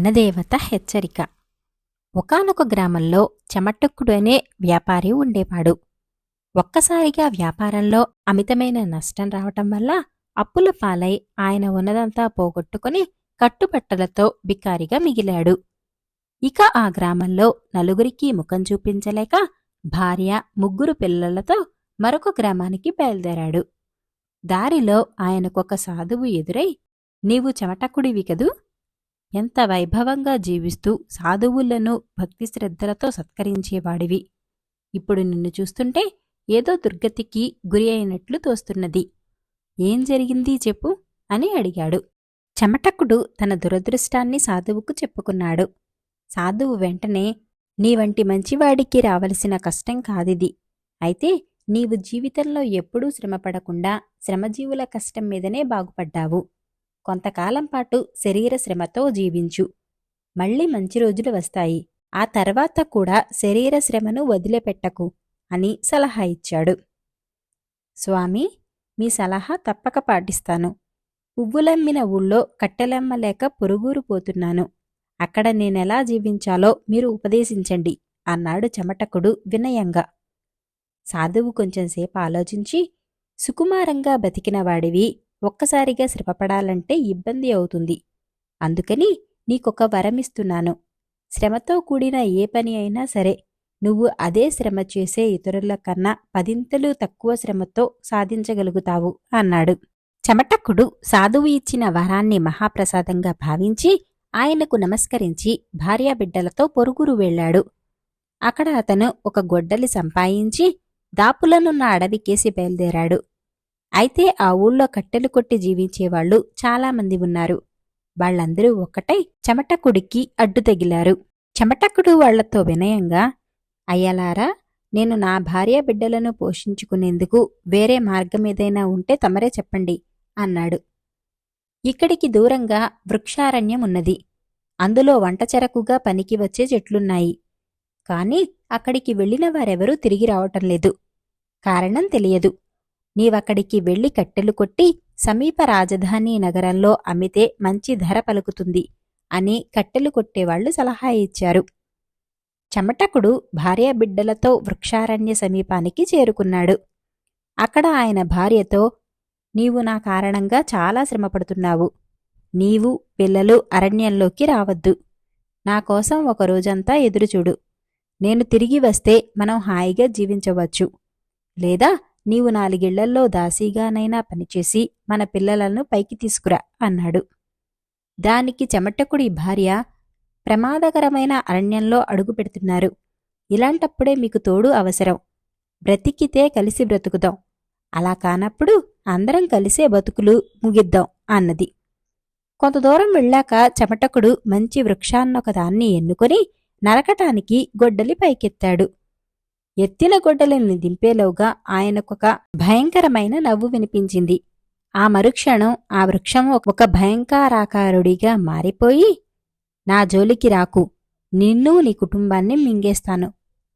వనదేవత హెచ్చరిక. ఒకానొక గ్రామంలో చెమటక్కుడు అనే వ్యాపారి ఉండేవాడు. ఒక్కసారిగా వ్యాపారంలో అమితమైన నష్టం రావటం వల్ల అప్పుల పాలై ఆయన ఉన్నదంతా పోగొట్టుకుని కట్టుబట్టలతో బికారిగా మిగిలాడు. ఇక ఆ గ్రామంలో నలుగురికి ముఖం చూపించలేక భార్య ముగ్గురు పిల్లలతో మరొక గ్రామానికి బయలుదేరాడు. దారిలో ఆయనకొక సాధువు ఎదురై నీవు చెమటకుడివి కదూ? ఎంత వైభవంగా జీవిస్తూ సాధువులను భక్తి శ్రద్ధలతో సత్కరించేవాడివి. ఇప్పుడు నిన్ను చూస్తుంటే ఏదో దుర్గతికి గురి అయినట్లు తోస్తున్నది. ఏం జరిగింది చెప్పు అని అడిగాడు. చెమటకుడు తన దురదృష్టాన్ని సాధువుకు చెప్పుకున్నాడు. సాధువు వెంటనే నీ వంటి మంచివాడికి రావలసిన కష్టం కాదిది. అయితే నీవు జీవితంలో ఎప్పుడూ శ్రమపడకుండా శ్రమజీవుల కష్టం మీదనే బాగుపడ్డావు. కొంతకాలం పాటు శరీర శ్రమతో జీవించు. మళ్ళీ మంచి రోజులు వస్తాయి. ఆ తర్వాత కూడా శరీర శ్రమను వదిలిపెట్టకు అని సలహా ఇచ్చాడు. స్వామి మీ సలహా తప్పక పాటిస్తాను. పువ్వులమ్మిన ఊళ్ళో కట్టెలమ్మలేక పొరుగురు పోతున్నాను. అక్కడ నేనెలా జీవించాలో మీరు ఉపదేశించండి అన్నాడు చెమటకుడు వినయంగా. సాధువు కొంచెంసేపు ఆలోచించి సుకుమారంగా బతికినవాడివి ఒక్కసారిగా శ్రమపడాలంటే ఇబ్బంది అవుతుంది. అందుకని నీకొక వరమిస్తున్నాను శ్రమతో కూడిన ఏ పని అయినా సరే నువ్వు అదే శ్రమ చేసే ఇతరుల కన్నా పదింతలు తక్కువ శ్రమతో సాధించగలుగుతావు అన్నాడు. చెమటక్కుడు సాధువు ఇచ్చిన వరాన్ని మహాప్రసాదంగా భావించి ఆయనకు నమస్కరించి భార్యాబిడ్డలతో పొరుగురు వెళ్ళాడు. అక్కడ అతను ఒక గొడ్డలి సంపాయించి దాపులనున్న అడవికేసి బయలుదేరాడు. అయితే ఆ ఊళ్ళో కట్టెలు కొట్టి జీవించేవాళ్ళు చాలామంది ఉన్నారు. వాళ్ళందరూ ఒక్కటై చెమటకుడికి అడ్డు తగిలారు. చెమటకుడు వాళ్ళతో వినయంగా అయ్యలారా నేను నా భార్య బిడ్డలను పోషించుకునేందుకు వేరే మార్గమేదైనా ఉంటే తమరే చెప్పండి అన్నాడు. ఇక్కడికి దూరంగా వృక్షారణ్యం ఉన్నది. అందులో వంటచెరకుగా పనికి వచ్చే చెట్లున్నాయి. కాని అక్కడికి వెళ్ళిన వారెవరూ తిరిగి రావటం లేదు. కారణం తెలియదు. నీవక్కడికి వెళ్ళి కట్టెలు కొట్టి సమీప రాజధాని నగరంలో అమ్మితే మంచి ధర పలుకుతుంది అని కట్టెలు కొట్టేవాళ్ళు సలహా ఇచ్చారు. చెమటకుడు భార్యాబిడ్డలతో వృక్షారణ్య సమీపానికి చేరుకున్నాడు. అక్కడ ఆయన భార్యతో నీవు నా కారణంగా చాలా శ్రమపడుతున్నావు. నీవు పిల్లలు అరణ్యంలోకి రావద్దు. నా కోసం ఒక రోజంతా ఎదురుచూడు. నేను తిరిగి వస్తే మనం హాయిగా జీవించవచ్చు. లేదా నీవు నాలుగిళ్ళల్లో దాసీగానైనా పనిచేసి మన పిల్లలను పైకి తీసుకురా అన్నాడు. దానికి చెమటకుడి భార్య ప్రమాదకరమైన అరణ్యంలో అడుగుపెడుతున్నారు ఇలాంటప్పుడే మీకు తోడు అవసరం. బ్రతికితే కలిసి బ్రతుకుదాం. అలా కానప్పుడు అందరం కలిసే బతుకులు ముగిద్దాం అన్నది. కొంత దూరం వెళ్ళాక చెమటకుడు మంచి వృక్షాన్నొకదాన్ని ఎన్నుకొని నరకటానికి గొడ్డలి పైకెత్తాడు. ఎత్తిన గొడ్డలిని దింపేలోగా ఆయనకొక భయంకరమైన నవ్వు వినిపించింది. ఆ మరుక్షణం ఆ వృక్షం ఒక భయంకరాకారుడిగా మారిపోయి నా జోలికి రాకు నిన్ను నీ కుటుంబాన్ని మింగేస్తాను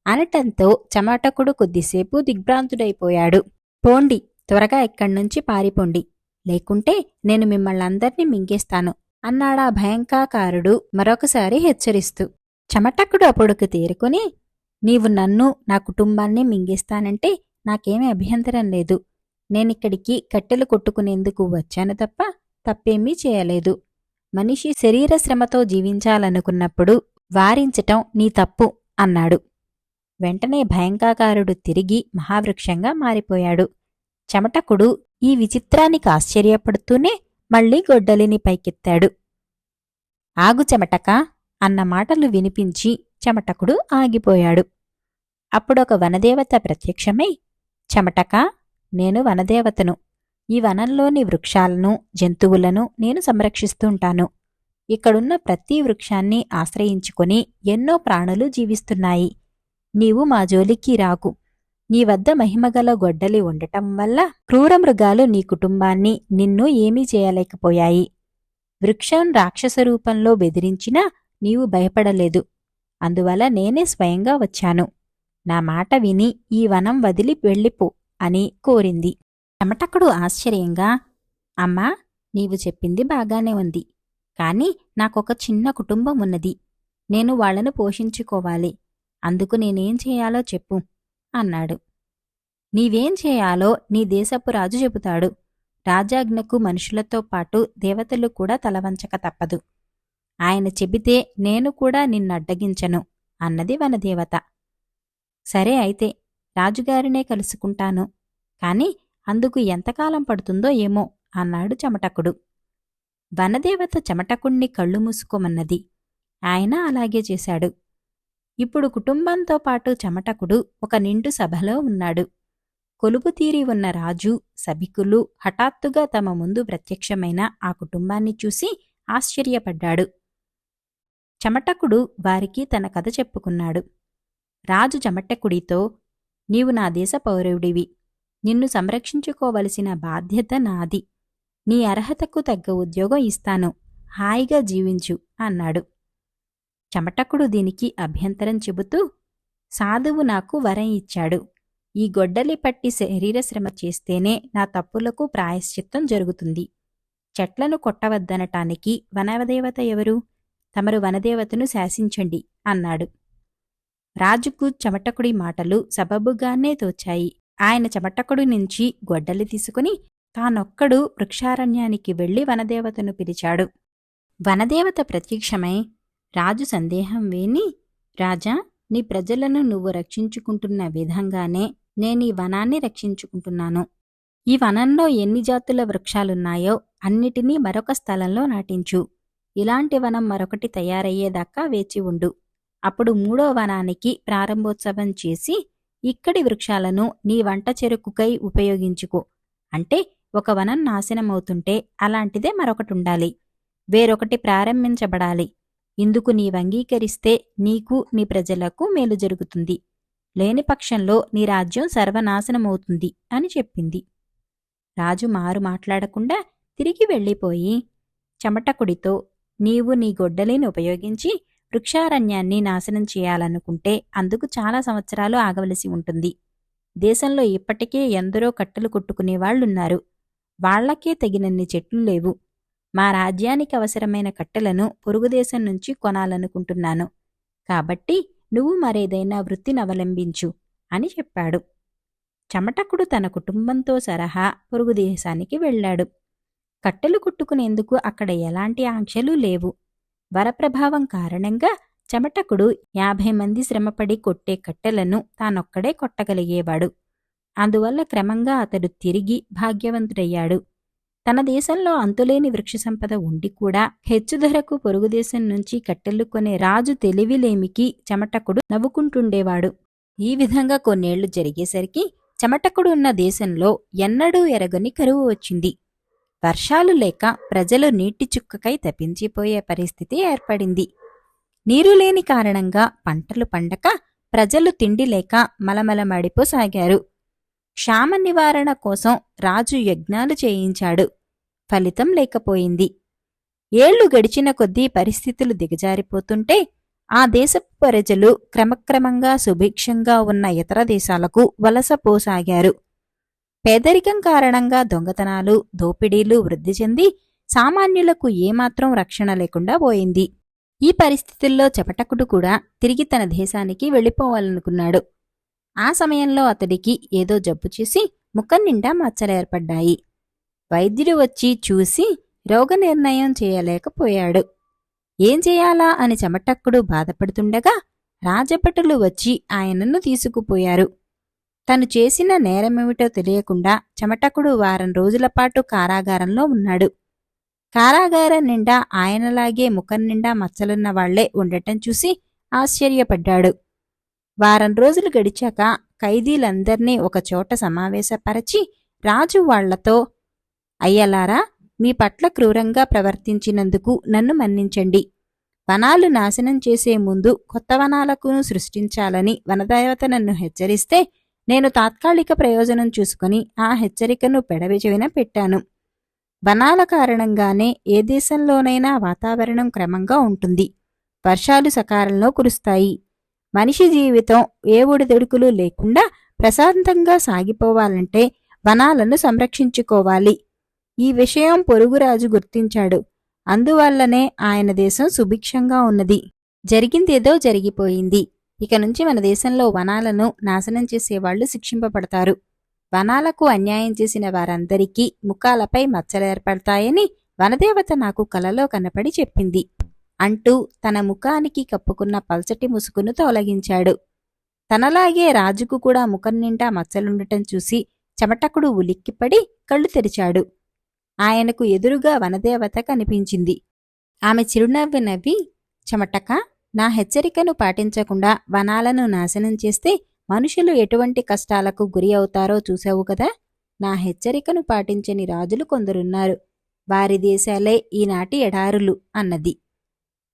అనటంతో చమటకుడు కొద్దిసేపు దిగ్భ్రాంతుడైపోయాడు. పోండి త్వరగా ఇక్కడ్నుంచి పారిపోండి లేకుంటే నేను మిమ్మల్నందర్నీ మింగేస్తాను అన్నాడా భయంకాకారుడు మరొకసారి హెచ్చరిస్తూ. చమటకుడు అప్పుడుకు తేరుకుని నీవు నన్ను నా కుటుంబాన్ని మింగేస్తానంటే నాకేమీ అభ్యంతరం లేదు. నేనిక్కడికి కట్టెలు కొట్టుకునేందుకు వచ్చాను తప్ప తప్పేమీ చేయలేదు. మనిషి శరీర శ్రమతో జీవించాలనుకున్నప్పుడు వారించటం నీ తప్పు అన్నాడు. వెంటనే భయంకాకారుడు తిరిగి మహావృక్షంగా మారిపోయాడు. చెమటకుడు ఈ విచిత్రానికి ఆశ్చర్యపడుతూనే మళ్ళీ గొడ్డలిని పైకెత్తాడు. ఆగు చెమటక అన్న మాటలు వినిపించి చెమటకుడు ఆగిపోయాడు. అప్పుడొక వనదేవత ప్రత్యక్షమై చెమటక నేను వనదేవతను. ఈ వనంలోని వృక్షాలను జంతువులను నేను సంరక్షిస్తుంటాను ఇక్కడున్న ప్రతి వృక్షాన్ని ఆశ్రయించుకొని ఎన్నో ప్రాణులు జీవిస్తున్నాయి. నీవు మా జోలికి రాకు. నీ వద్ద మహిమగల గొడ్డలి ఉండటం వల్ల క్రూరమృగాలు నీ కుటుంబాన్ని నిన్ను ఏమీ చేయలేకపోయాయి. వృక్షం రాక్షస రూపంలో బెదిరించినా నీవు భయపడలేదు. అందువల్ల నేనే స్వయంగా వచ్చాను. నా మాట విని ఈ వనం వదిలి వెళ్ళిపో అని కోరింది. చెమటకుడు ఆశ్చర్యంగా అమ్మా నీవు చెప్పింది బాగానే ఉంది. కాని నాకొక చిన్న కుటుంబం ఉన్నది. నేను వాళ్ళను పోషించుకోవాలి. అందుకు నేనేం చేయాలో చెప్పు అన్నాడు. నీవేం చేయాలో నీ దేశపు రాజు చెబుతాడు. రాజాజ్ఞకు మనుషులతో పాటు దేవతలు కూడా తలవంచక తప్పదు. ఆయన చెబితే నేను కూడా నిన్నడ్డగించను అన్నది వనదేవత. సరే అయితే రాజుగారినే కలుసుకుంటాను. కాని అందుకు ఎంతకాలం పడుతుందో ఏమో అన్నాడు చెమటకుడు. వనదేవత చెమటకుణ్ణి కళ్ళు మూసుకోమన్నది. ఆయన అలాగే చేశాడు. ఇప్పుడు కుటుంబంతో పాటు చెమటకుడు ఒక నిండు సభలో ఉన్నాడు. కొలుపు తీరి ఉన్న రాజు సభికులు హఠాత్తుగా తమ ముందు ప్రత్యక్షమైన ఆ కుటుంబాన్ని చూసి ఆశ్చర్యపడ్డాడు. చెమటకుడు వారికి తన కథ చెప్పుకున్నాడు. రాజు చెమటకుడితో నీవు నా దేశ పౌరవుడివి నిన్ను సంరక్షించుకోవలసిన బాధ్యత నాది. నీ అర్హతకు తగ్గ ఉద్యోగం ఇస్తాను. హాయిగా జీవించు అన్నాడు. చెమటకుడు దీనికి అభ్యంతరం చెబుతూ సాధువు నాకు వరం ఇచ్చాడు. ఈ గొడ్డలి పట్టి శరీర శ్రమ చేస్తేనే నా తప్పులకు ప్రాయశ్చిత్తం జరుగుతుంది. చెట్లను కొట్టవద్దనటానికి వనదేవత ఎవరు? తమరు వనదేవతను శాసించండి అన్నాడు. రాజుకు చెమటకుడి మాటలు సబబుగానే తోచాయి. ఆయన చెమటకుడి నుంచి గొడ్డలి తీసుకుని తానొక్కడు వృక్షారణ్యానికి వెళ్ళి వనదేవతను పిలిచాడు. వనదేవత ప్రత్యక్షమై రాజు సందేహం వేని రాజా నీ ప్రజలను నువ్వు రక్షించుకుంటున్న విధంగానే నేనీ వనాన్ని రక్షించుకుంటున్నాను. ఈ వనంలో ఎన్ని జాతుల వృక్షాలున్నాయో అన్నిటినీ మరొక స్థలంలో నాటించు. ఇలాంటి వనం మరొకటి తయారయ్యేదాకా వేచి ఉండు. అప్పుడు మూడో వనానికి ప్రారంభోత్సవం చేసి ఇక్కడి వృక్షాలను నీ వంట చెరుకుకై ఉపయోగించుకో. అంటే ఒక వనం నాశనమవుతుంటే అలాంటిదే మరొకటి ఉండాలి వేరొకటి ప్రారంభించబడాలి. ఇందుకు నీవంగీకరిస్తే నీకు నీ ప్రజలకు మేలు జరుగుతుంది. లేని పక్షంలో నీ రాజ్యం సర్వనాశనమవుతుంది అని చెప్పింది. రాజు మారు మాట్లాడకుండా తిరిగి వెళ్ళిపోయి చెమటకుడితో నీవు నీ గొడ్డలిని ఉపయోగించి వృక్షారణ్యాన్ని నాశనం చేయాలనుకుంటే అందుకు చాలా సంవత్సరాలు ఆగవలసి ఉంటుంది. దేశంలో ఇప్పటికే ఎందరో కట్టెలు కొట్టుకునేవాళ్ళున్నారు వాళ్ళకే తగినన్ని చెట్లు లేవు. మా రాజ్యానికి అవసరమైన కట్టెలను పొరుగుదేశం నుంచి కొనాలనుకుంటున్నాను. కాబట్టి నువ్వు మరేదైనా వృత్తిని అవలంబించు అని చెప్పాడు. చమటకుడు తన కుటుంబంతో సరహా పొరుగుదేశానికి వెళ్ళాడు. కట్టెలు కుట్టుకునేందుకు అక్కడ ఎలాంటి ఆంక్షలు లేవు. వరప్రభావం కారణంగా చెమటకుడు యాభై మంది శ్రమపడి కొట్టే కట్టెలను తానొక్కడే కొట్టగలిగేవాడు. అందువల్ల క్రమంగా అతడు తిరిగి భాగ్యవంతుడయ్యాడు. తన దేశంలో అంతులేని వృక్ష సంపద ఉండి కూడా హెచ్చు ధరకు పొరుగుదేశం నుంచి కట్టెలు కొనే రాజు తెలివిలేమికి చెమటకుడు నవ్వుకుంటుండేవాడు. ఈ విధంగా కొన్నేళ్ళు జరిగేసరికి చెమటకుడు ఉన్న దేశంలో ఎన్నడూ ఎరగని కరువు వచ్చింది. వర్షాలు లేక ప్రజలు నీటి చుక్కకై తప్పించిపోయే పరిస్థితి ఏర్పడింది. నీరు లేని కారణంగా పంటలు పండక ప్రజలు తిండి లేక మలమలమడిపోసాగారు క్షామ నివారణ కోసం రాజు యజ్ఞాలు చేయించాడు. ఫలితం లేకపోయింది. ఏళ్ళు గడిచిన కొద్దీ పరిస్థితులు దిగజారిపోతుంటే ఆ దేశపు ప్రజలు క్రమక్రమంగా సుభిక్షంగా ఉన్న ఇతర దేశాలకు వలసపోసాగారు పేదరికం కారణంగా దొంగతనాలు దోపిడీలు వృద్ధి చెంది సామాన్యులకు ఏమాత్రం రక్షణ లేకుండా పోయింది. ఈ పరిస్థితుల్లో చెపటకుడు కూడా తిరిగి తన దేశానికి వెళ్ళిపోవాలనుకున్నాడు. ఆ సమయంలో అతడికి ఏదో జబ్బు చేసి ముఖం నిండా మచ్చలేర్పడ్డాయి వైద్యుడు వచ్చి చూసి రోగనిర్ణయం చేయలేకపోయాడు. ఏం చేయాలా అని చెమటక్కుడు బాధపడుతుండగా రాజభటులు వచ్చి ఆయనను తీసుకుపోయారు. తను చేసిన నేరమేమిటో తెలియకుండా చెమటకుడు వారం రోజులపాటు కారాగారంలో ఉన్నాడు. కారాగారం నిండా ఆయనలాగే ముఖం నిండా మచ్చలున్న వాళ్ళే ఉండటం చూసి ఆశ్చర్యపడ్డాడు. వారం రోజులు గడిచాక ఖైదీలందర్నీ ఒకచోట సమావేశపరచి రాజు వాళ్ళతో అయ్యలారా మీ పట్ల క్రూరంగా ప్రవర్తించినందుకు నన్ను మన్నించండి. వనాలు నాశనం చేసే ముందు కొత్త వనాలకు సృష్టించాలని వనదేవత నన్ను హెచ్చరిస్తే నేను తాత్కాలిక ప్రయోజనం చూసుకుని ఆ హెచ్చరికను పెడవిచెవిన పెట్టాను. వనాల కారణంగానే ఏ దేశంలోనైనా వాతావరణం క్రమంగా ఉంటుంది. వర్షాలు సకాలంలో కురుస్తాయి. మనిషి జీవితం ఏ ఒడిదొడుకులు లేకుండా ప్రశాంతంగా సాగిపోవాలంటే వనాలను సంరక్షించుకోవాలి. ఈ విషయం పొరుగురాజు గుర్తించాడు. అందువల్లనే ఆయన దేశం సుభిక్షంగా ఉన్నది. జరిగిందేదో జరిగిపోయింది. ఇక నుంచి మన దేశంలో వనాలను నాశనం చేసేవాళ్ళు శిక్షింపబడతారు. వనాలకు అన్యాయం చేసిన వారందరికీ ముఖాలపై మచ్చలేర్పడతాయని వనదేవత నాకు కలలో కనపడి చెప్పింది. అంటూ తన ముఖానికి కప్పుకున్న పల్చటి ముసుగును తొలగించాడు. తనలాగే రాజుకు కూడా ముఖం నిండా మచ్చలుండటం చూసి చెమటకుడు ఉలిక్కిపడి కళ్ళు తెరిచాడు. ఆయనకు ఎదురుగా వనదేవత కనిపించింది. ఆమె చిరునవ్వి నవ్వి చెమటక? నా హెచ్చరికను పాటించకుండా వనాలను నాశనం చేస్తే మనుషులు ఎటువంటి కష్టాలకు గురి అవుతారో చూసావు కదా? నా హెచ్చరికను పాటించని రాజులు కొందరున్నారు. వారి దేశాలే ఈనాటి ఎడారులు అన్నది.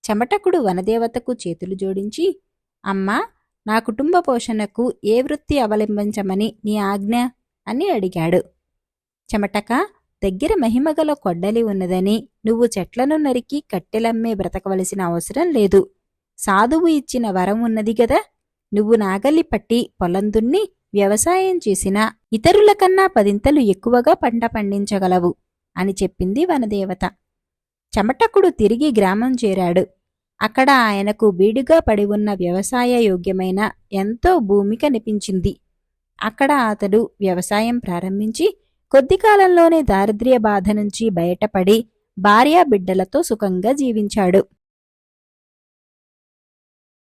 చెమటకుడు వనదేవతకు చేతులు జోడించి అమ్మా నా కుటుంబ పోషణకు ఏ వృత్తి అవలంబించమని నీ ఆజ్ఞ అని అడిగాడు. చెమటక దగ్గర మహిమగల కొడ్డలి ఉన్నదని నువ్వు చెట్లను నరికి కట్టెలమ్మే బ్రతకవలసిన అవసరం లేదు. సాధువు ఇచ్చిన వరం ఉన్నది గదా? నువ్వు నాగలి పట్టి పొలం దున్ని వ్యవసాయం చేసినా ఇతరుల కన్నా పదింతలు ఎక్కువగా పంట పండించగలవు అని చెప్పింది వనదేవత. చెమటకుడు తిరిగి గ్రామం చేరాడు. అక్కడ ఆయనకు బీడుగా పడి ఉన్న వ్యవసాయ యోగ్యమైన ఎంతో భూమి కనిపించింది. అక్కడ అతడు వ్యవసాయం ప్రారంభించి కొద్ది కాలంలోనే దారిద్ర్య బాధ నుంచి బయటపడి భార్యా బిడ్డలతో సుఖంగా జీవించాడు.